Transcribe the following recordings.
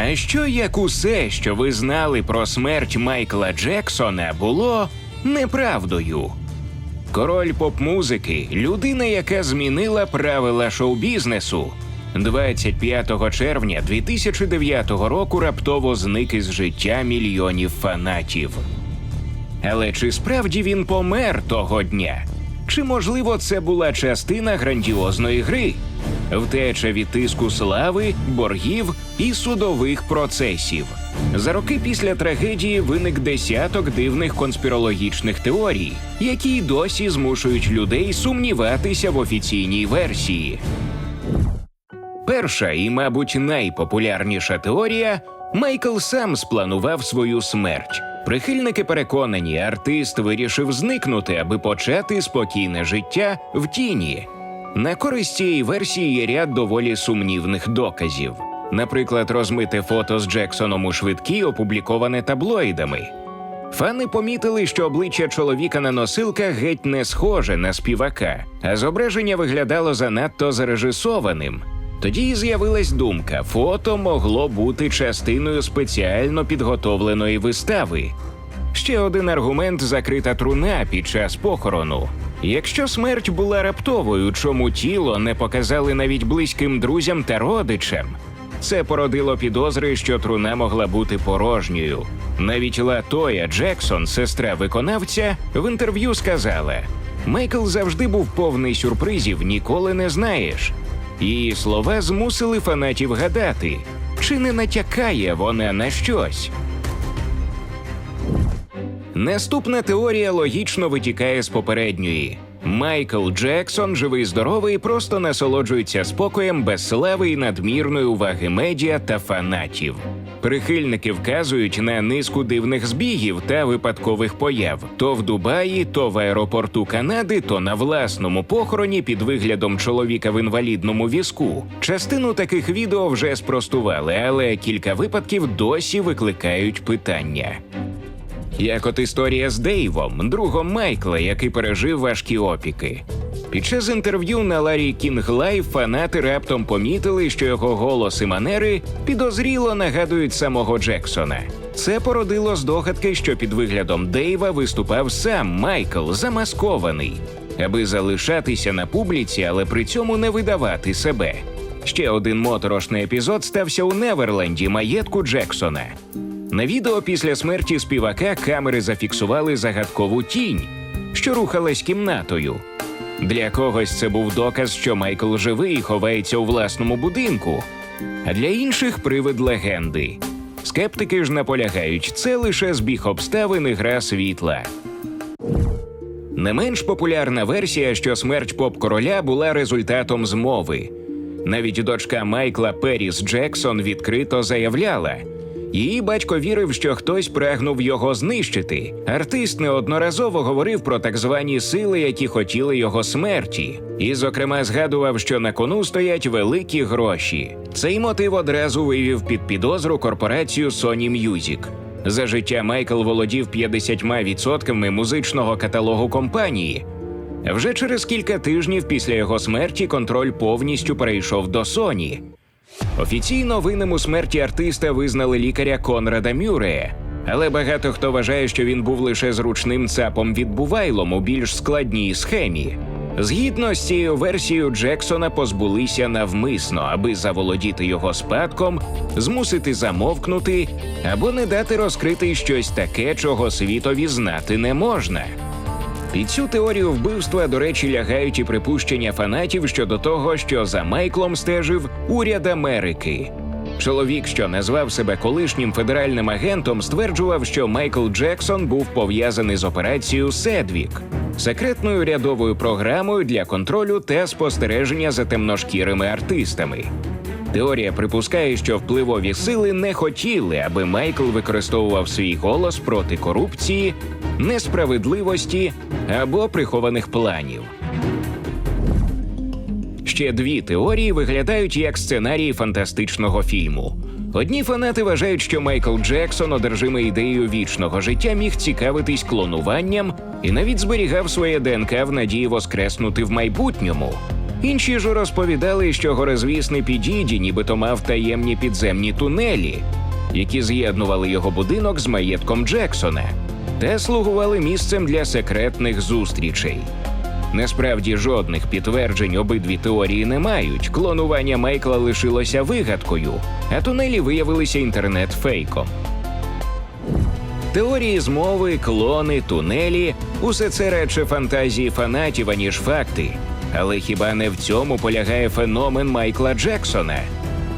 А що як усе, що ви знали про смерть Майкла Джексона, було неправдою? Король поп-музики, людина, яка змінила правила шоу-бізнесу. 25 червня 2009 року раптово зник із життя мільйонів фанатів. Але чи справді він помер того дня? Чи можливо це була частина грандіозної гри? Втеча від тиску слави, боргів і судових процесів. За роки після трагедії виник десяток дивних конспірологічних теорій, які й досі змушують людей сумніватися в офіційній версії. Перша і, мабуть, найпопулярніша теорія Майкл сам спланував свою смерть. Прихильники переконані, артист вирішив зникнути, аби почати спокійне життя в тіні. На користь цієї версії є ряд доволі сумнівних доказів. Наприклад, розмите фото з Джексоном у швидкій, опубліковане таблоїдами. Фани помітили, що обличчя чоловіка на носилках геть не схоже на співака, а зображення виглядало занадто зарежисованим. Тоді й з'явилась думка: фото могло бути частиною спеціально підготовленої вистави. Ще один аргумент закрита труна під час похорону. Якщо смерть була раптовою, чому тіло не показали навіть близьким друзям та родичам? Це породило підозри, що труна могла бути порожньою. Навіть Латоя Джексон, сестра виконавця, в інтерв'ю сказала: Майкл завжди був повний сюрпризів, ніколи не знаєш. Її слова змусили фанатів гадати, чи не натякає вона на щось. Наступна теорія логічно витікає з попередньої. Майкл Джексон, живий здоровий, просто насолоджується спокоєм без слави і надмірної уваги медіа та фанатів. Прихильники вказують на низку дивних збігів та випадкових появ то в Дубаї, то в аеропорту Канади, то на власному похороні під виглядом чоловіка в інвалідному візку. Частину таких відео вже спростували, але кілька випадків досі викликають питання. Як от історія з Дейвом, другом Майкла, який пережив важкі опіки. Під час інтерв'ю на Ларі Кінг Лайв фанати раптом помітили, що його голос і манери підозріло нагадують самого Джексона. Це породило здогадки, що під виглядом Дейва виступав сам Майкл, замаскований, аби залишатися на публіці, але при цьому не видавати себе. Ще один моторошний епізод стався у Неверленді, маєтку Джексона. На відео після смерті співака камери зафіксували загадкову тінь, що рухалась кімнатою. Для когось це був доказ, що Майкл живий і ховається у власному будинку, а для інших привид легенди. Скептики ж наполягають, це лише збіг обставин і гра світла. Не менш популярна версія, що смерть поп-короля була результатом змови. Навіть дочка Майкла Періс Джексон відкрито заявляла. Її батько вірив, що хтось прагнув його знищити. Артист неодноразово говорив про так звані сили, які хотіли його смерті, і, зокрема, згадував, що на кону стоять великі гроші. Цей мотив одразу вивів під підозру корпорацію Sony Music. За життя Майкл володів 50% музичного каталогу компанії. Вже через кілька тижнів після його смерті контроль повністю перейшов до Sony. Офіційно винним у смерті артиста визнали лікаря Конрада Мюрея, але багато хто вважає, що він був лише зручним цапом відбувайлом у більш складній схемі. Згідно з цією версією, Джексона позбулися навмисно, аби заволодіти його спадком, змусити замовкнути або не дати розкрити щось таке, чого світові знати не можна. Під цю теорію вбивства, до речі, лягають і припущення фанатів щодо того, що за Майклом стежив уряд Америки. Чоловік, що назвав себе колишнім федеральним агентом, стверджував, що Майкл Джексон був пов'язаний з операцією Седвік, секретною рядовою програмою для контролю та спостереження за темношкірими артистами. Теорія припускає, що впливові сили не хотіли, аби Майкл використовував свій голос проти корупції, несправедливості або прихованих планів. Ще дві теорії виглядають як сценарії фантастичного фільму. Одні фанати вважають, що Майкл Джексон, одержимий ідеєю вічного життя, міг цікавитись клонуванням і навіть зберігав своє ДНК в надії воскреснути в майбутньому. Інші ж розповідали, що горизвісний Підіді нібито мав таємні підземні тунелі, які з'єднували його будинок з маєтком Джексона, та слугували місцем для секретних зустрічей. Насправді жодних підтверджень обидві теорії не мають. Клонування Майкла лишилося вигадкою, а тунелі виявилися інтернет-фейком. Теорії змови, клони, тунелі усе це радше фантазії фанатів, аніж факти. Але хіба не в цьому полягає феномен Майкла Джексона?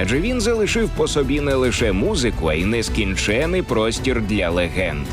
Адже він залишив по собі не лише музику, а й нескінчений простір для легенд.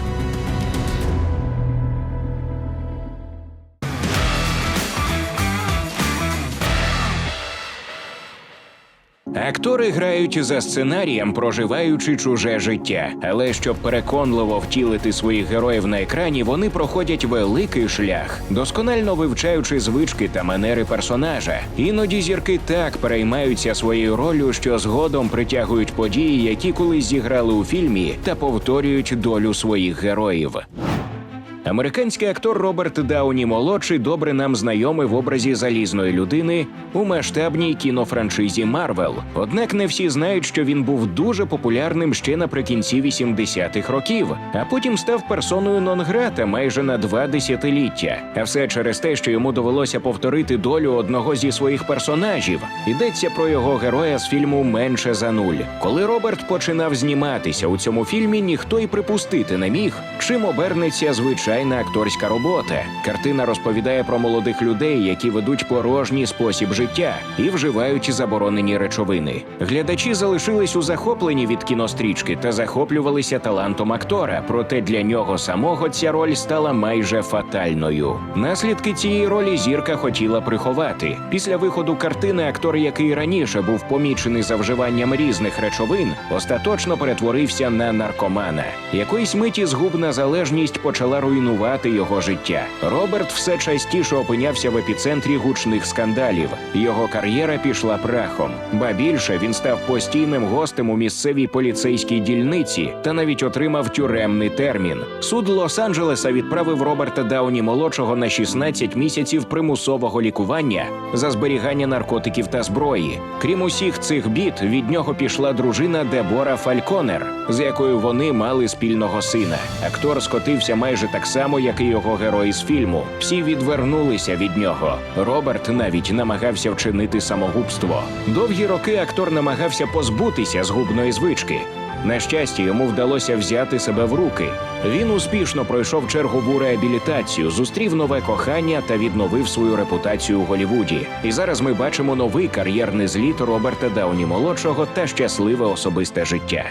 Актори грають за сценарієм, проживаючи чуже життя. Але щоб переконливо втілити своїх героїв на екрані, вони проходять великий шлях, досконально вивчаючи звички та манери персонажа. Іноді зірки так переймаються своєю ролью, що згодом притягують події, які колись зіграли у фільмі, та повторюють долю своїх героїв. Американський актор Роберт Дауні молодший добре нам знайомий в образі залізної людини у масштабній кінофраншизі Марвел. Однак не всі знають, що він був дуже популярним ще наприкінці 80-х років, а потім став персоною нон-грата майже на два десятиліття. А все через те, що йому довелося повторити долю одного зі своїх персонажів. Йдеться про його героя з фільму Менше за нуль. Коли Роберт починав зніматися у цьому фільмі, ніхто й припустити не міг, чим обернеться звичайна акторська робота. Картина розповідає про молодих людей, які ведуть порожній спосіб життя і вживають заборонені речовини. Глядачі залишились у захопленні від кінострічки та захоплювалися талантом актора. Проте для нього самого ця роль стала майже фатальною. Наслідки цієї ролі зірка хотіла приховати. Після виходу картини актор, який раніше був помічений за вживанням різних речовин, остаточно перетворився на наркомана. Якоїсь миті згубна залежність почала руйнувати його життя. Роберт все частіше опинявся в епіцентрі гучних скандалів. Його кар'єра пішла прахом. Ба більше він став постійним гостем у місцевій поліцейській дільниці та навіть отримав тюремний термін. Суд Лос-Анджелеса відправив Роберта Дауні молодшого на 16 місяців примусового лікування за зберігання наркотиків та зброї. Крім усіх цих бід, від нього пішла дружина Дебора Фальконер, з якою вони мали спільного сина. Актор скотився майже так як і його герої з фільму. Всі відвернулися від нього. Роберт навіть намагався вчинити самогубство. Довгі роки актор намагався позбутися згубної звички. На щастя, йому вдалося взяти себе в руки. Він успішно пройшов чергову реабілітацію, зустрів нове кохання та відновив свою репутацію у Голівуді. І зараз ми бачимо новий кар'єрний зліт Роберта Дауні молодшого та щасливе особисте життя.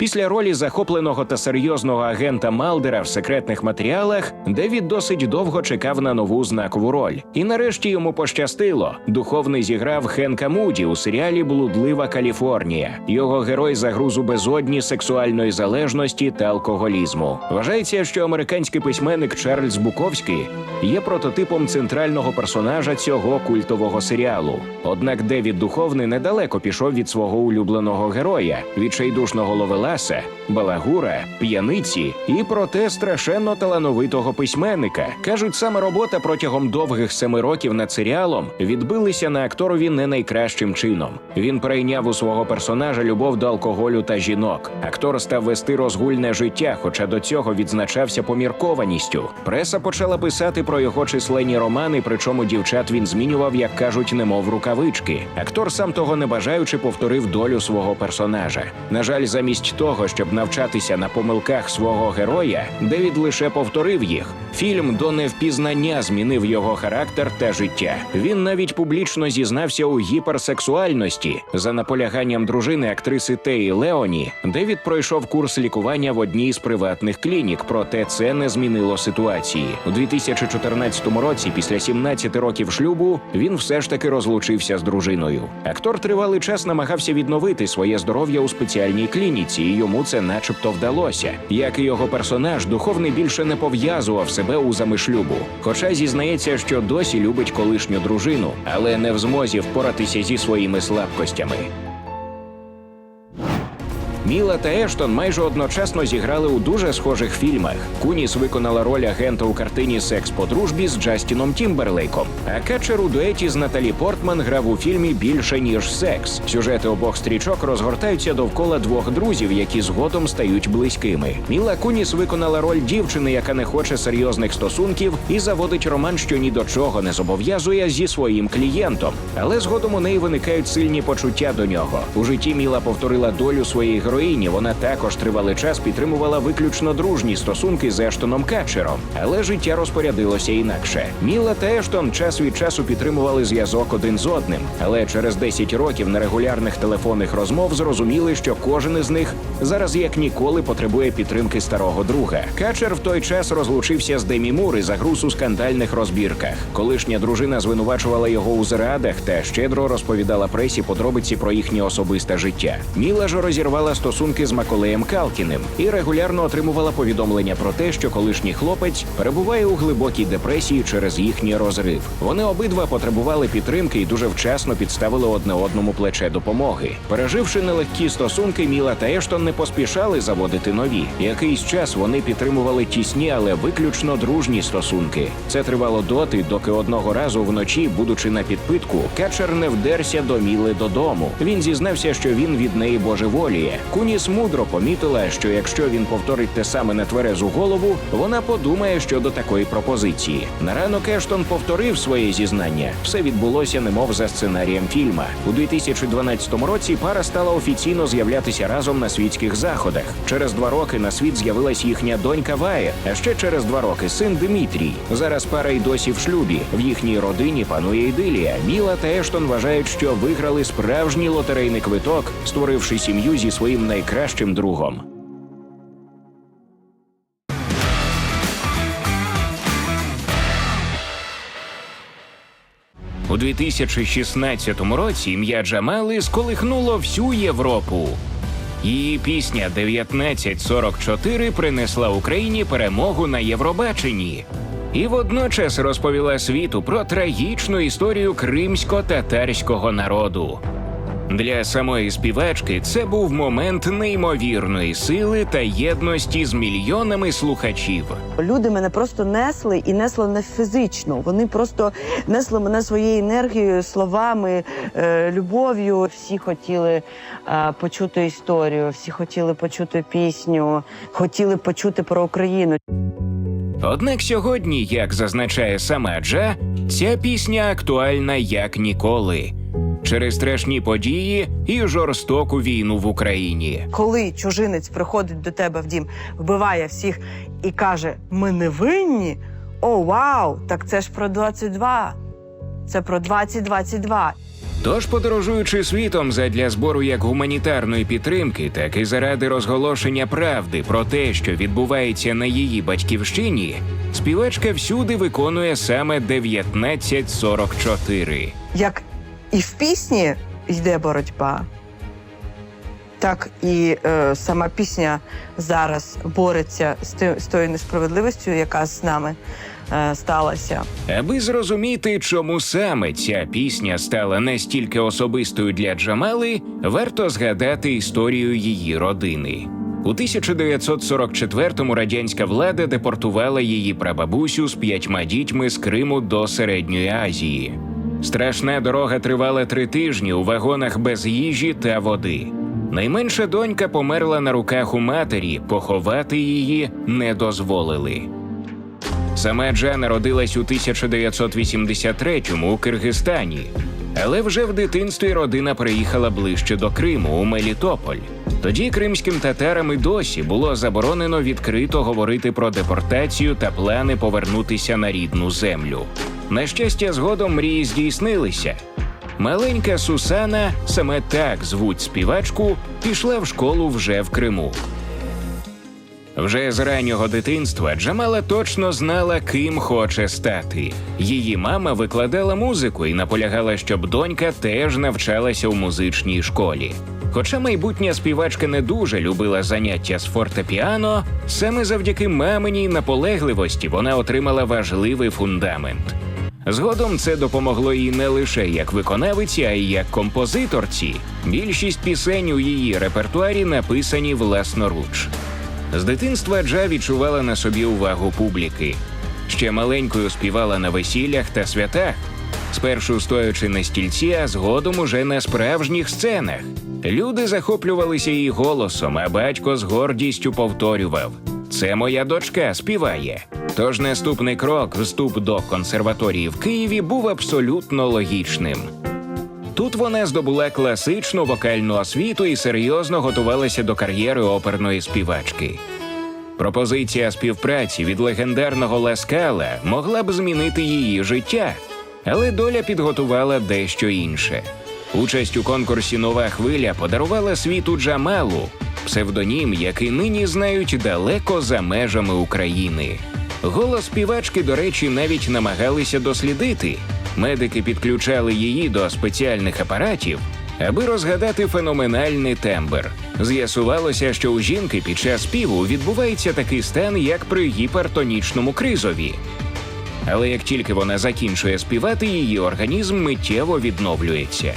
Після ролі захопленого та серйозного агента Малдера в секретних матеріалах Девід досить довго чекав на нову знакову роль. І нарешті йому пощастило. Духовний зіграв Хенка Муді у серіалі Блудлива Каліфорнія. Його герой загруз у безодні сексуальної залежності та алкоголізму. Вважається, що американський письменник Чарльз Буковський є прототипом центрального персонажа цього культового серіалу. Однак Девід Духовний недалеко пішов від свого улюбленого героя, відчайдушного ловела. Ласа, балагура, п'яниці і проте страшенно талановитого письменника. кажуть, саме робота протягом довгих семи років над серіалом відбилися на акторові не найкращим чином. Він перейняв у свого персонажа любов до алкоголю та жінок. Актор став вести розгульне життя, хоча до цього відзначався поміркованістю. Преса почала писати про його численні романи, причому дівчат він змінював, як кажуть, немов рукавички. Актор, сам того не бажаючи, повторив долю свого персонажа. На жаль, замість того, щоб навчатися на помилках свого героя, Девід лише повторив їх. Фільм до невпізнання змінив його характер та життя. Він навіть публічно зізнався у гіперсексуальності. За наполяганням дружини актриси Теї Леоні, Девід пройшов курс лікування в одній з приватних клінік, проте це не змінило ситуації. У 2014 році, після 17 років шлюбу, він все ж таки розлучився з дружиною. Актор тривалий час намагався відновити своє здоров'я у спеціальній клініці, йому це начебто вдалося. Як і його персонаж, духовний більше не пов'язував себе узами шлюбу. Хоча зізнається, що досі любить колишню дружину, але не в змозі впоратися зі своїми слабкостями. Міла та Ештон майже одночасно зіграли у дуже схожих фільмах. Куніс виконала роль агента у картині Секс по дружбі з Джастіном Тімберлейком. А Качер у дуеті з Наталі Портман грав у фільмі Більше ніж секс. Сюжети обох стрічок розгортаються довкола двох друзів, які згодом стають близькими. Міла Куніс виконала роль дівчини, яка не хоче серйозних стосунків і заводить роман, що ні до чого не зобов'язує зі своїм клієнтом. Але згодом у неї виникають сильні почуття до нього. У житті Міла повторила долю своєї героїні. Вона також тривалий час підтримувала виключно дружні стосунки з Ештоном Катчером, але життя розпорядилося інакше. Міла та Ештон час від часу підтримували зв'язок один з одним, але через 10 років нерегулярних телефонних розмов зрозуміли, що кожен із них зараз як ніколи потребує підтримки старого друга. Качер в той час розлучився з Демі Мур і загруз у скандальних розбірках. Колишня дружина звинувачувала його у зрадах та щедро розповідала пресі подробиці про їхнє особисте життя. Міла ж розірвала стосунки з Маколеєм Калкіним і регулярно отримувала повідомлення про те, що колишній хлопець перебуває у глибокій депресії через їхній розрив. Вони обидва потребували підтримки і дуже вчасно підставили одне одному плече допомоги. Переживши нелегкі стосунки, Міла та Ештон не поспішали заводити нові. Якийсь час вони підтримували тісні, але виключно дружні стосунки. Це тривало доти, доки одного разу вночі, будучи на підпитку, Качер не вдерся до Міли додому. Він зізнався, що він від неї божеволіє. Куніс мудро помітила, що якщо він повторить те саме на тверезу голову, вона подумає щодо такої пропозиції. На ранок Ештон повторив своє зізнання. Все відбулося, немов за сценарієм фільма. У 2012 році пара стала офіційно з'являтися разом на світських заходах. Через два роки на світ з'явилась їхня донька Вая, а ще через два роки син Дмитрій. Зараз пара й досі в шлюбі. В їхній родині панує ідилія. Міла та Ештон вважають, що виграли справжній лотерейний квиток, створивши сім'ю зі своїм найкращим другом. У 2016 році ім'я Джамали сколихнуло всю Європу. Її пісня 1944 принесла Україні перемогу на Євробаченні і водночас розповіла світу про трагічну історію кримсько-татарського народу. Для самої співачки це був момент неймовірної сили та єдності з мільйонами слухачів. Люди мене просто несли і несли не фізично. Вони просто несли мене своєю енергією, словами, е, любов'ю. Всі хотіли е, почути історію, всі хотіли почути пісню, хотіли почути про Україну. Однак сьогодні, як зазначає сама Джа, ця пісня актуальна як ніколи через страшні події і жорстоку війну в Україні. Коли чужинець приходить до тебе в дім, вбиває всіх і каже: Ми не винні. О, вау! Так це ж про 22. Це про 2022. Тож, подорожуючи світом задля збору як гуманітарної підтримки, так і заради розголошення правди про те, що відбувається на її батьківщині, співачка всюди виконує саме 1944. Як і в пісні йде боротьба, так і е, сама пісня зараз бореться з, ти, з тою несправедливістю, яка з нами е, сталася. Аби зрозуміти, чому саме ця пісня стала настільки особистою для Джамали, варто згадати історію її родини. У 1944-му радянська влада депортувала її прабабусю з п'ятьма дітьми з Криму до Середньої Азії. Страшна дорога тривала три тижні у вагонах без їжі та води. Найменша донька померла на руках у матері, поховати її не дозволили. Сама Джа народилась у 1983-му у Киргизстані, але вже в дитинстві родина приїхала ближче до Криму у Мелітополь. Тоді кримським татарам і досі було заборонено відкрито говорити про депортацію та плани повернутися на рідну землю. На щастя, згодом мрії здійснилися. Маленька Сусана, саме так звуть співачку, пішла в школу вже в Криму. Вже з раннього дитинства Джамала точно знала, ким хоче стати. Її мама викладала музику і наполягала, щоб донька теж навчалася у музичній школі. Хоча майбутня співачка не дуже любила заняття з фортепіано, саме завдяки маминій наполегливості вона отримала важливий фундамент. Згодом це допомогло їй не лише як виконавиці, а й як композиторці. Більшість пісень у її репертуарі написані власноруч. З дитинства Джа відчувала на собі увагу публіки. Ще маленькою співала на весіллях та святах, спершу стоячи на стільці, а згодом уже на справжніх сценах. Люди захоплювалися її голосом, а батько з гордістю повторював: Це моя дочка співає. Тож наступний крок, вступ до консерваторії в Києві, був абсолютно логічним. Тут вона здобула класичну вокальну освіту і серйозно готувалася до кар'єри оперної співачки. Пропозиція співпраці від легендарного Ласкала могла б змінити її життя, але доля підготувала дещо інше. Участь у конкурсі Нова хвиля подарувала світу Джамалу, псевдонім, який нині знають далеко за межами України. Голос співачки, до речі, навіть намагалися дослідити. Медики підключали її до спеціальних апаратів, аби розгадати феноменальний тембр. З'ясувалося, що у жінки під час співу відбувається такий стан, як при гіпертонічному кризові. Але як тільки вона закінчує співати, її організм миттєво відновлюється.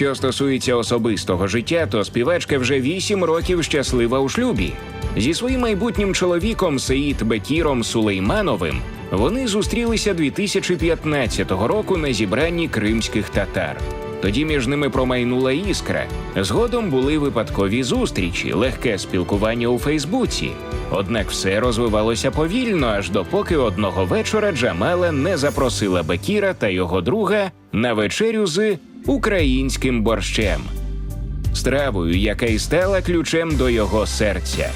Що стосується особистого життя, то співачка вже вісім років щаслива у шлюбі. Зі своїм майбутнім чоловіком Сеїд Бекіром Сулеймановим вони зустрілися 2015 року на зібранні кримських татар. Тоді між ними промайнула іскра. Згодом були випадкові зустрічі, легке спілкування у Фейсбуці. Однак все розвивалося повільно, аж допоки одного вечора Джамала не запросила Бекіра та його друга на вечерю з українським борщем стравою, яка й стала ключем до його серця.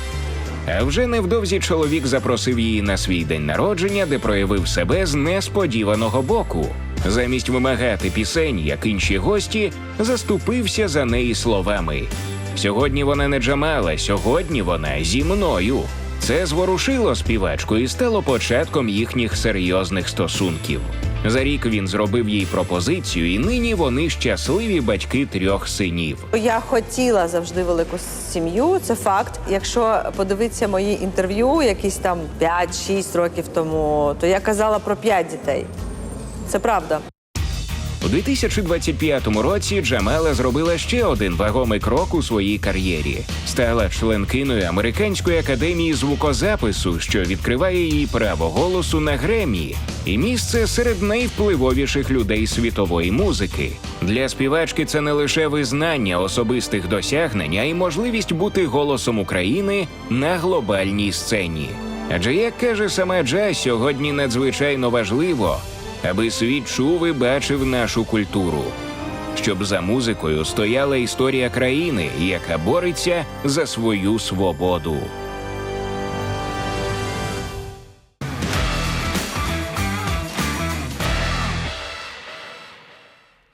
А вже невдовзі чоловік запросив її на свій день народження, де проявив себе з несподіваного боку. Замість вимагати пісень, як інші гості, заступився за неї словами: Сьогодні вона не Джамала, сьогодні вона зі мною. Це зворушило співачку і стало початком їхніх серйозних стосунків. За рік він зробив їй пропозицію, і нині вони щасливі батьки трьох синів. Я хотіла завжди велику сім'ю, це факт. Якщо подивитися мої інтерв'ю, якісь там 5-6 років тому, то я казала про 5 дітей. Це правда. У 2025 році Джамала зробила ще один вагомий крок у своїй кар'єрі. Стала членкиною Американської академії звукозапису, що відкриває їй право голосу на Гремі, і місце серед найвпливовіших людей світової музики. Для співачки це не лише визнання особистих досягнень, а й можливість бути голосом України на глобальній сцені. Адже як каже сама Джа, сьогодні надзвичайно важливо аби світ чув і бачив нашу культуру, щоб за музикою стояла історія країни, яка бореться за свою свободу.